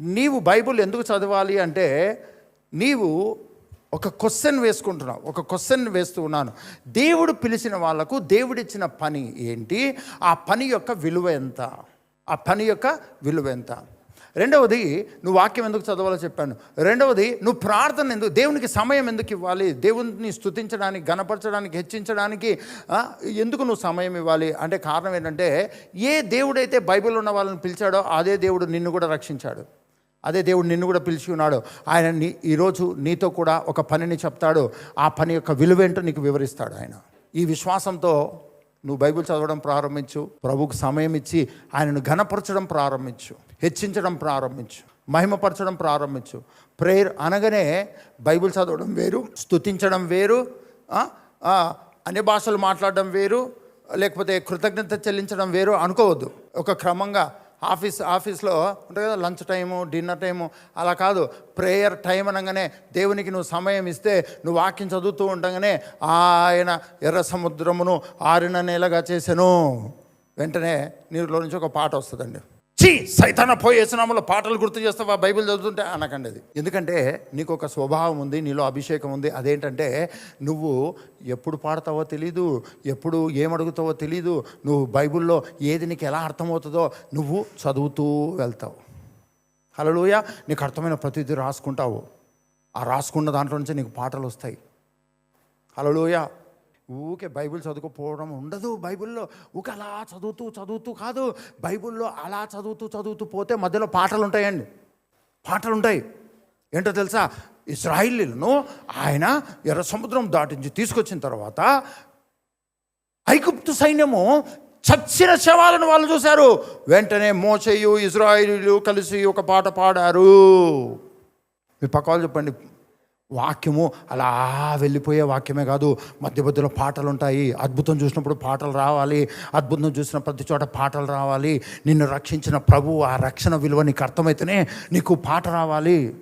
నీవు బైబుల్ ఎందుకు చదవాలి అంటే నీవు ఒక క్వశ్చన్ వేసుకుంటున్నావు ఒక క్వశ్చన్ వేస్తూ ఉన్నాను. దేవుడు పిలిచిన వాళ్ళకు దేవుడిచ్చిన పని ఏంటి? ఆ పని యొక్క విలువ ఎంత? ఆ పని యొక్క విలువ ఎంత? రెండవది నువ్వు వాక్యం ఎందుకు చదవాలో చెప్పాను. రెండవది నువ్వు ప్రార్థన ఎందుకు దేవునికి సమయం ఎందుకు ఇవ్వాలి? దేవుని స్తుతించడానికి గణపరచడానికి హెచ్చించడానికి ఎందుకు నువ్వు సమయం ఇవ్వాలి? అంటే కారణం ఏంటంటే ఏ దేవుడైతే బైబిల్ ఉన్న వాళ్ళని పిలిచాడో అదే దేవుడు నిన్ను కూడా రక్షించాడు. అదే దేవుడు నిన్ను కూడా పిలిచి ఉన్నాడు. ఆయన నీ ఈరోజు నీతో కూడా ఒక పనిని చెప్తాడు. ఆ పని యొక్క విలువేంటో నీకు వివరిస్తాడు ఆయన. ఈ విశ్వాసంతో నువ్వు బైబిల్ చదవడం ప్రారంభించు. ప్రభుకు సమయం ఇచ్చి ఆయనను ఘనపరచడం ప్రారంభించు. హెచ్చించడం ప్రారంభించు. మహిమపరచడం ప్రారంభించు. ప్రేయర్ అనగానే బైబిల్ చదవడం వేరు స్తుతించడం వేరు అన్ని భాషలు మాట్లాడడం వేరు లేకపోతే కృతజ్ఞత చెల్లించడం వేరు అనుకోవద్దు. ఒక క్రమంగా ఆఫీస్ ఆఫీస్లో ఉంటుంది కదా లంచ్ టైము డిన్నర్ టైము అలా కాదు. ప్రేయర్ టైం అనగానే దేవునికి నువ్వు సమయం ఇస్తే నువ్వు వాక్యం చదువుతూ ఉండగానే ఆయన ఎర్ర సముద్రమును ఆరిన నేలగా చేశాను వెంటనే నీరులో నుంచి ఒక పాట వస్తుందండి. చీ సైతాన పోయేసినాములో పాటలు గుర్తు చేస్తావా? బైబిల్ చదువుతుంటే అనకండి అది. ఎందుకంటే నీకు ఒక స్వభావం ఉంది నీలో అభిషేకం ఉంది. అదేంటంటే నువ్వు ఎప్పుడు పాడతావో తెలీదు ఎప్పుడు ఏమడుగుతావో తెలీదు నువ్వు బైబిల్లో ఏది నీకు ఎలా అర్థమవుతుందో నువ్వు చదువుతూ వెళ్తావు. హలోయ నీకు అర్థమైన ప్రతిదీ రాసుకుంటావు. ఆ రాసుకున్న దాంట్లో నుంచి నీకు పాటలు వస్తాయి. హలోయ ఊకే బైబిల్ చదువుకోపోవడం ఉండదు. బైబిల్లో ఊకే అలా చదువుతూ చదువుతూ కాదు. బైబిల్లో అలా చదువుతూ చదువుతూ పోతే మధ్యలో పాటలు ఉంటాయండి పాటలు ఉంటాయి ఏంటో తెలుసా? ఇస్రాయిలీలను ఆయన ఎర్ర సముద్రం దాటించి తీసుకొచ్చిన తర్వాత ఐగుప్తు సైన్యము చచ్చిన శవాలను వాళ్ళు చూశారు. వెంటనే మోసయు ఇజ్రాయిలీలు కలిసి ఒక పాట పాడారు. మీ పక్క వాళ్ళు చెప్పండి. వాక్యము అలా వెళ్ళిపోయే వాక్యమే కాదు. మధ్య మధ్యలో పాటలు ఉంటాయి. అద్భుతం చూసినప్పుడు పాటలు రావాలి. అద్భుతం చూసిన ప్రతి చోట పాటలు రావాలి. నిన్ను రక్షించిన ప్రభు ఆ రక్షణ విలువ నీకు అర్థమైతేనే నీకు పాట రావాలి.